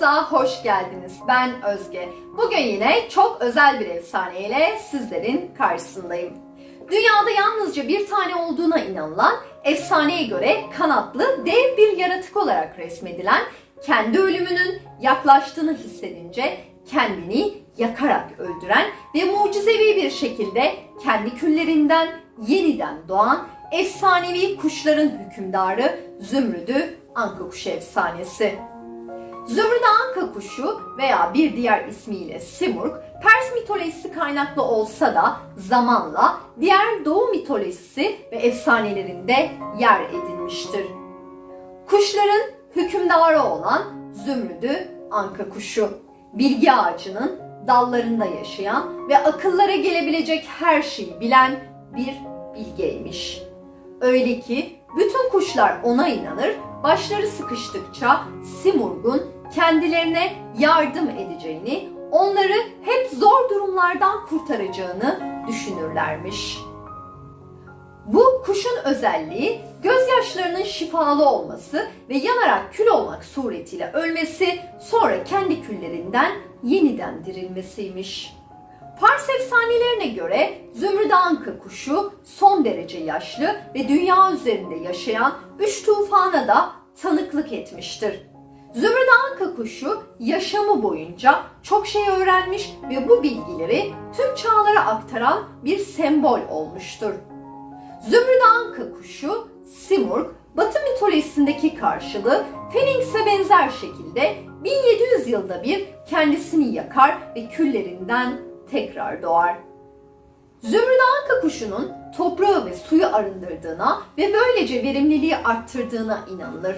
Kanalımıza hoş geldiniz. Ben Özge. Bugün yine çok özel bir efsaneyle sizlerin karşısındayım. Dünyada yalnızca bir tane olduğuna inanılan, efsaneye göre kanatlı dev bir yaratık olarak resmedilen, kendi ölümünün yaklaştığını hissedince kendini yakarak öldüren ve mucizevi bir şekilde kendi küllerinden yeniden doğan efsanevi kuşların hükümdarı Zümrüdü Anka kuşu efsanesi. Zümrüdü Anka kuşu veya bir diğer ismiyle Simurg, Pers mitolojisi kaynaklı olsa da zamanla diğer Doğu mitolojisi ve efsanelerinde yer edinmiştir. Kuşların hükümdarı olan Zümrüdü Anka kuşu, bilgi ağacının dallarında yaşayan ve akıllara gelebilecek her şeyi bilen bir bilgeymiş. Öyle ki bütün kuşlar ona inanır, başları sıkıştıkça Simurg'un kendilerine yardım edeceğini, onları hep zor durumlardan kurtaracağını düşünürlermiş. Bu kuşun özelliği gözyaşlarının şifalı olması ve yanarak kül olmak suretiyle ölmesi, sonra kendi küllerinden yeniden dirilmesiymiş. Fars efsanelerine göre Zümrüt Anka kuşu son derece yaşlı ve dünya üzerinde yaşayan üç tufana da tanıklık etmiştir. Zümrüt Anka kuşu yaşamı boyunca çok şey öğrenmiş ve bu bilgileri tüm çağlara aktaran bir sembol olmuştur. Zümrüt Anka kuşu, Simurg, Batı mitolojisindeki karşılığı Phoenix'e benzer şekilde 1700 yılda bir kendisini yakar ve küllerinden tekrar doğar. Zümrüt Anka kuşunun toprağı ve suyu arındırdığına ve böylece verimliliği arttırdığına inanılır.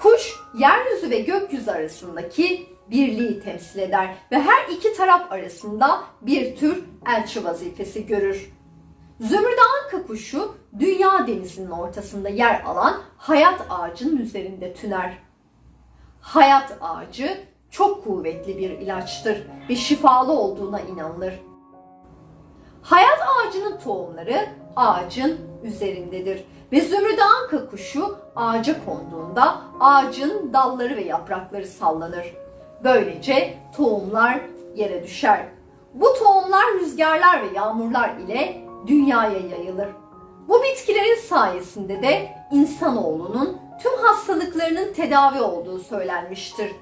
Kuş, yeryüzü ve gökyüzü arasındaki birliği temsil eder ve her iki taraf arasında bir tür elçi vazifesi görür. Zümrüt Anka kuşu dünya denizinin ortasında yer alan hayat ağacının üzerinde tüner. Hayat ağacı çok kuvvetli bir ilaçtır ve şifalı olduğuna inanılır. Hayat ağacının tohumları ağacın üzerindedir ve zümrüt anka kuşu ağaca konduğunda ağacın dalları ve yaprakları sallanır. Böylece tohumlar yere düşer. Bu tohumlar rüzgarlar ve yağmurlar ile dünyaya yayılır. Bu bitkilerin sayesinde de insanoğlunun tüm hastalıklarının tedavi olduğu söylenmiştir.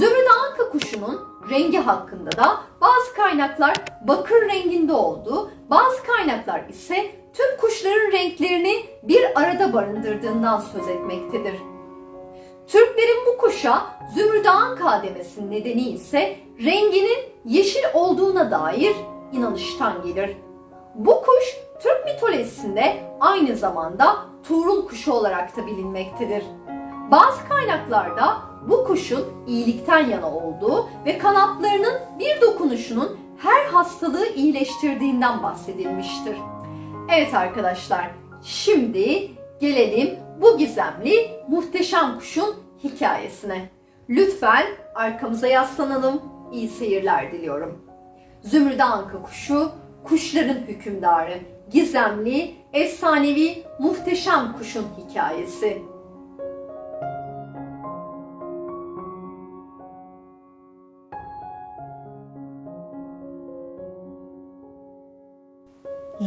Zümrüt anka kuşunun rengi hakkında da bazı kaynaklar bakır renginde olduğu, bazı kaynaklar ise tüm kuşların renklerini bir arada barındırdığından söz etmektedir. Türklerin bu kuşa Zümrüt anka demesinin nedeni ise renginin yeşil olduğuna dair inanıştan gelir. Bu kuş Türk mitolojisinde aynı zamanda Tuğrul kuşu olarak da bilinmektedir. Bazı kaynaklarda bu kuşun iyilikten yana olduğu ve kanatlarının bir dokunuşunun her hastalığı iyileştirdiğinden bahsedilmiştir. Evet arkadaşlar, şimdi gelelim bu gizemli muhteşem kuşun hikayesine. Lütfen arkamıza yaslanalım. İyi seyirler diliyorum. Zümrüt Anka kuşu kuşların hükümdarı, gizemli, efsanevi, muhteşem kuşun hikayesi.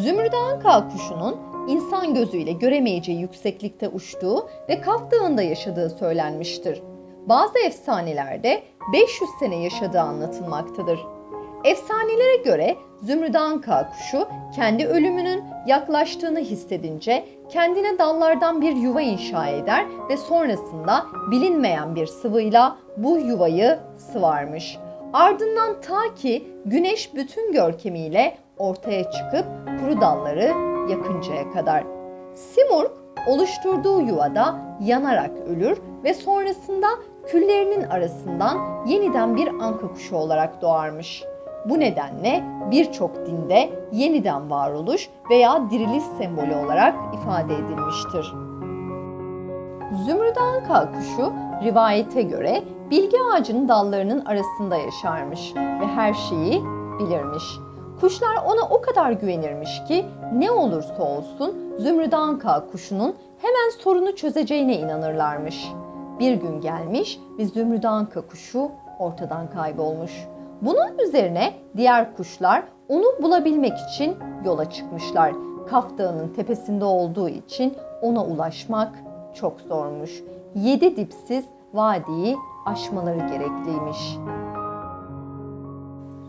Zümrüt Anka kuşunun insan gözüyle göremeyeceği yükseklikte uçtuğu ve Kaf Dağı'nda yaşadığı söylenmiştir. Bazı efsanelerde 500 sene yaşadığı anlatılmaktadır. Efsanelere göre Zümrüt Anka kuşu kendi ölümünün yaklaştığını hissedince kendine dallardan bir yuva inşa eder ve sonrasında bilinmeyen bir sıvıyla bu yuvayı sıvarmış. Ardından ta ki güneş bütün görkemiyle ortaya çıkıp kuru dalları yakıncaya kadar. Simurg oluşturduğu yuvada yanarak ölür ve sonrasında küllerinin arasından yeniden bir anka kuşu olarak doğarmış. Bu nedenle birçok dinde yeniden varoluş veya diriliş sembolü olarak ifade edilmiştir. Zümrüt anka kuşu rivayete göre bilgi ağacının dallarının arasında yaşarmış ve her şeyi bilirmiş. Kuşlar ona o kadar güvenirmiş ki ne olursa olsun Zümrüt anka kuşunun hemen sorunu çözeceğine inanırlarmış. Bir gün gelmiş ve Zümrüt Anka kuşu ortadan kaybolmuş. Bunun üzerine diğer kuşlar onu bulabilmek için yola çıkmışlar. Kaf Dağı'nın tepesinde olduğu için ona ulaşmak çok zormuş. Yedi dipsiz vadiyi aşmaları gerekliymiş.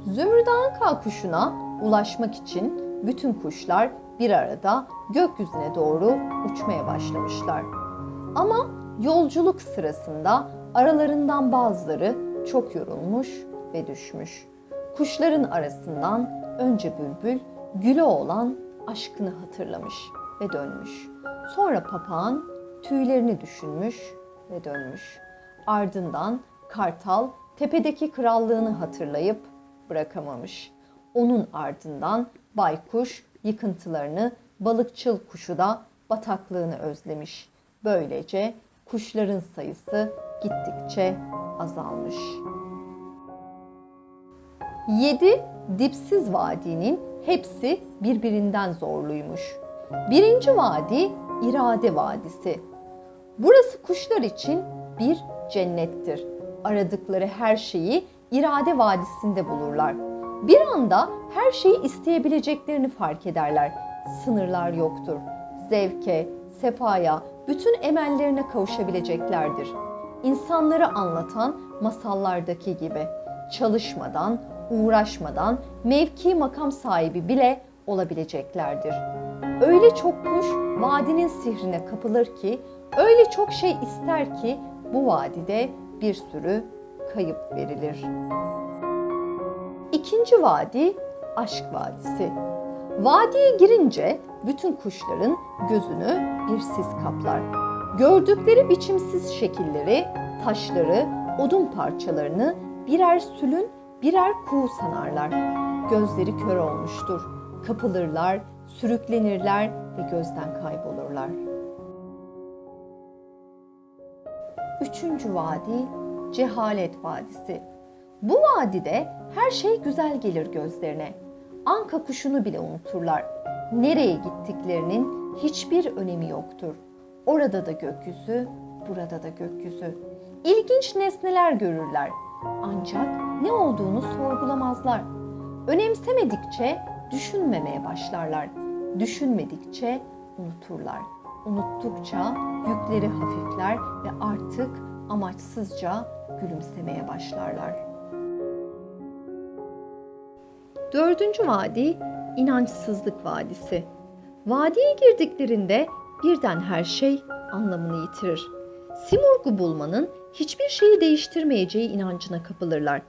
Zümrüt Anka kuşuna ulaşmak için bütün kuşlar bir arada gökyüzüne doğru uçmaya başlamışlar. Ama yolculuk sırasında aralarından bazıları çok yorulmuş ve düşmüş. Kuşların arasından önce bülbül güle olan aşkını hatırlamış ve dönmüş. Sonra papağan tüylerini düşünmüş ve dönmüş. Ardından kartal tepedeki krallığını hatırlayıp bırakamamış. Onun ardından baykuş yıkıntılarını, balıkçıl kuşu da bataklığını özlemiş. Böylece kuşların sayısı gittikçe azalmış. Yedi dipsiz vadinin hepsi birbirinden zorluymuş. Birinci vadi irade vadisi. Burası kuşlar için bir cennettir. Aradıkları her şeyi irade vadisinde bulurlar. Bir anda her şeyi isteyebileceklerini fark ederler. Sınırlar yoktur. Zevke, sefaya, bütün emellerine kavuşabileceklerdir. İnsanları anlatan masallardaki gibi çalışmadan, uğraşmadan mevki makam sahibi bile olabileceklerdir. Öyle çok kuş vadinin sihrine kapılır ki, öyle çok şey ister ki bu vadide bir sürü kayıp verilir. İkinci vadi aşk vadisi. Vadiye girince bütün kuşların gözünü bir sis kaplar. Gördükleri biçimsiz şekilleri, taşları, odun parçalarını birer sülün, birer kuğu sanarlar. Gözleri kör olmuştur. Kapılırlar, sürüklenirler ve gözden kaybolurlar. Üçüncü vadi Cehalet Vadisi. Bu vadide her şey güzel gelir gözlerine. Anka kuşunu bile unuturlar. Nereye gittiklerinin hiçbir önemi yoktur. Orada da gökyüzü, burada da gökyüzü. İlginç nesneler görürler. Ancak ne olduğunu sorgulamazlar. Önemsemedikçe düşünmemeye başlarlar. Düşünmedikçe unuturlar. Unuttukça yükleri hafifler ve artık amaçsızca gülümsemeye başlarlar. Dördüncü vadi inançsızlık vadisi. Vadiye girdiklerinde birden her şey anlamını yitirir. Simurg'u bulmanın hiçbir şeyi değiştirmeyeceği inancına kapılırlar.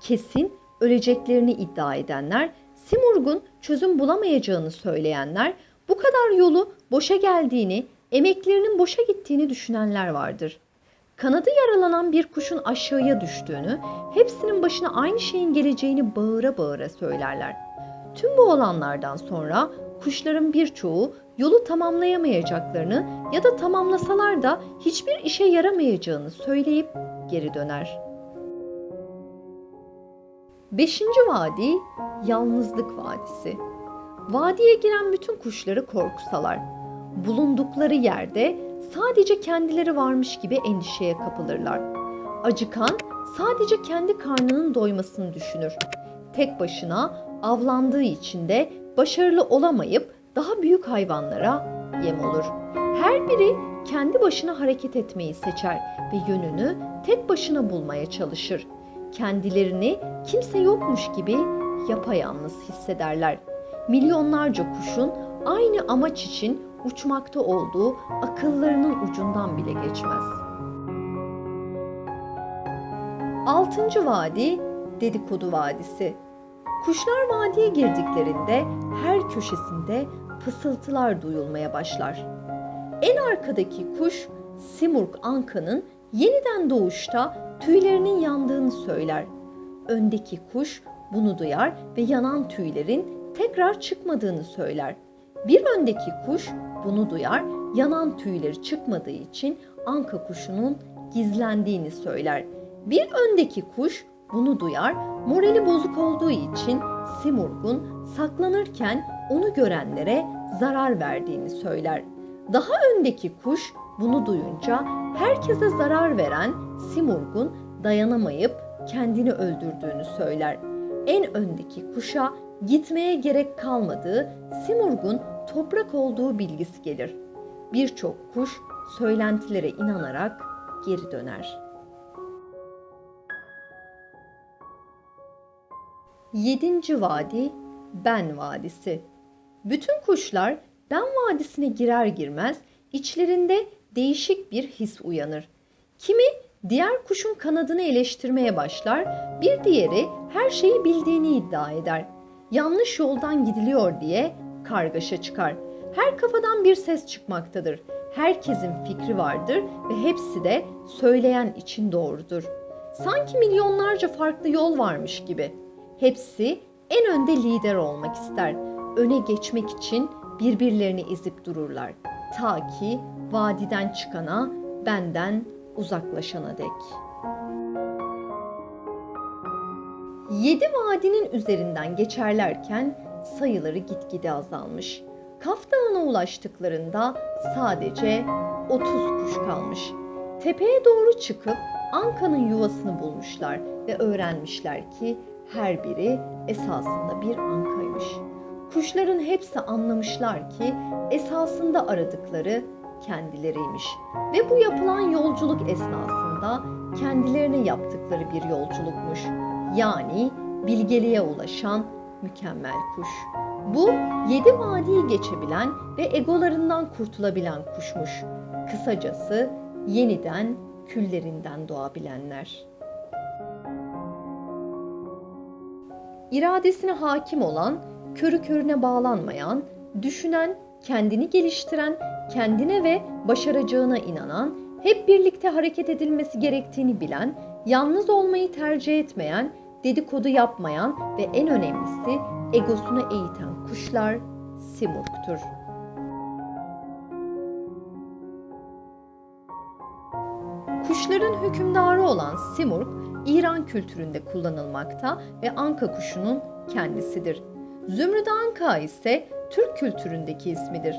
Kesin öleceklerini iddia edenler, Simurg'un çözüm bulamayacağını söyleyenler, bu kadar yolu boşa geldiğini, emeklerinin boşa gittiğini düşünenler vardır. Kanadı yaralanan bir kuşun aşağıya düştüğünü, hepsinin başına aynı şeyin geleceğini bağıra bağıra söylerler. Tüm bu olanlardan sonra kuşların birçoğu yolu tamamlayamayacaklarını ya da tamamlasalar da hiçbir işe yaramayacağını söyleyip geri döner. Beşinci vadi Yalnızlık Vadisi. Vadiye giren bütün kuşları korkusalar. Bulundukları yerde sadece kendileri varmış gibi endişeye kapılırlar. Acıkan sadece kendi karnının doymasını düşünür. Tek başına avlandığı için de başarılı olamayıp daha büyük hayvanlara yem olur. Her biri kendi başına hareket etmeyi seçer ve yönünü tek başına bulmaya çalışır. Kendilerini kimse yokmuş gibi yapayalnız hissederler. Milyonlarca kuşun aynı amaç için uçmakta olduğu akıllarının ucundan bile geçmez. Altıncı vadi dedikodu vadisi. Kuşlar vadiye girdiklerinde her köşesinde fısıltılar duyulmaya başlar. En arkadaki kuş Simurg Anka'nın yeniden doğuşta tüylerinin yandığını söyler. Öndeki kuş bunu duyar ve yanan tüylerin tekrar çıkmadığını söyler. Bir öndeki kuş bunu duyar, yanan tüyleri çıkmadığı için anka kuşunun gizlendiğini söyler. Bir öndeki kuş bunu duyar, morali bozuk olduğu için Simurg'un saklanırken onu görenlere zarar verdiğini söyler. Daha öndeki kuş Bunu duyunca herkese zarar veren Simurg'un dayanamayıp kendini öldürdüğünü söyler. En öndeki kuşa gitmeye gerek kalmadığı Simurg'un toprak olduğu bilgisi gelir. Birçok kuş söylentilere inanarak geri döner. Yedinci vadi Ben Vadisi. Bütün kuşlar Ben Vadisi'ne girer girmez içlerinde değişik bir his uyanır. Kimi diğer kuşun kanadını eleştirmeye başlar, bir diğeri her şeyi bildiğini iddia eder. Yanlış yoldan gidiliyor diye kargaşa çıkar. Her kafadan bir ses çıkmaktadır. Herkesin fikri vardır ve hepsi de söyleyen için doğrudur. Sanki milyonlarca farklı yol varmış gibi. Hepsi en önde lider olmak ister. Öne geçmek için birbirlerini ezip dururlar. Ta ki vadiden çıkana, benden uzaklaşana dek. Yedi vadinin üzerinden geçerlerken sayıları gitgide azalmış. Kaf Dağı'na ulaştıklarında sadece 30 kuş kalmış. Tepeye doğru çıkıp Anka'nın yuvasını bulmuşlar ve öğrenmişler ki her biri esasında bir ankaymış. Kuşların hepsi anlamışlar ki esasında aradıkları kendileriymiş ve bu yapılan yolculuk esnasında kendilerine yaptıkları bir yolculukmuş. Yani bilgeliğe ulaşan mükemmel kuş. Bu yedi vadiyi geçebilen ve egolarından kurtulabilen kuşmuş. Kısacası yeniden küllerinden doğabilenler. İradesine hakim olan, körü körüne bağlanmayan, düşünen, kendini geliştiren, kendine ve başaracağına inanan, hep birlikte hareket edilmesi gerektiğini bilen, yalnız olmayı tercih etmeyen, dedikodu yapmayan ve en önemlisi egosunu eğiten kuşlar simurgtur. Kuşların hükümdarı olan simurg, İran kültüründe kullanılmakta ve anka kuşunun kendisidir. Zümrüt anka ise Türk kültüründeki ismidir.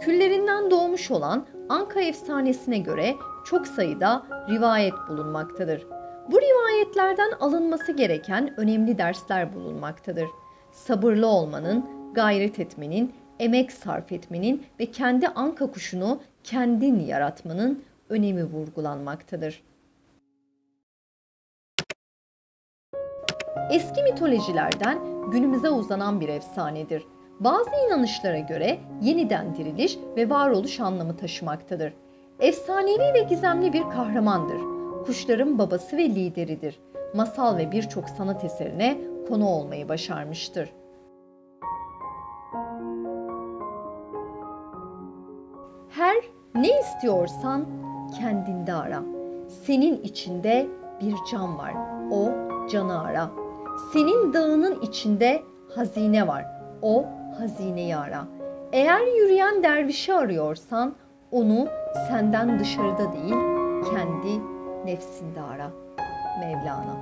Küllerinden doğmuş olan Anka efsanesine göre çok sayıda rivayet bulunmaktadır. Bu rivayetlerden alınması gereken önemli dersler bulunmaktadır. Sabırlı olmanın, gayret etmenin, emek sarf etmenin ve kendi anka kuşunu kendin yaratmanın önemi vurgulanmaktadır. Eski mitolojilerden günümüze uzanan bir efsanedir. Bazı inanışlara göre yeniden diriliş ve varoluş anlamı taşımaktadır. Efsanevi ve gizemli bir kahramandır. Kuşların babası ve lideridir. Masal ve birçok sanat eserine konu olmayı başarmıştır. Her ne istiyorsan kendinde ara. Senin içinde bir can var. O canı ara. Senin dağının içinde hazine var. O hazineyi ara. Eğer yürüyen dervişi arıyorsan onu senden dışarıda değil, kendi nefsinde ara. Mevlana.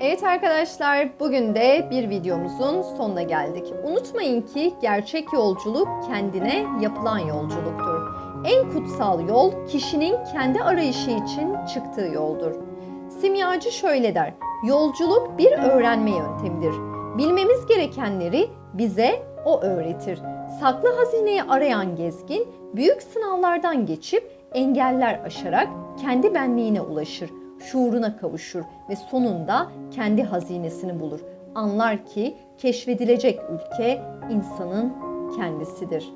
Evet arkadaşlar, bugün de bir videomuzun sonuna geldik. Unutmayın ki gerçek yolculuk kendine yapılan yolculuktur. En kutsal yol kişinin kendi arayışı için çıktığı yoldur. Simyacı şöyle der, yolculuk bir öğrenme yöntemidir. Bilmemiz gerekenleri bize o öğretir. Saklı hazineyi arayan gezgin büyük sınavlardan geçip engeller aşarak kendi benliğine ulaşır, şuuruna kavuşur ve sonunda kendi hazinesini bulur. Anlar ki keşfedilecek ülke insanın kendisidir.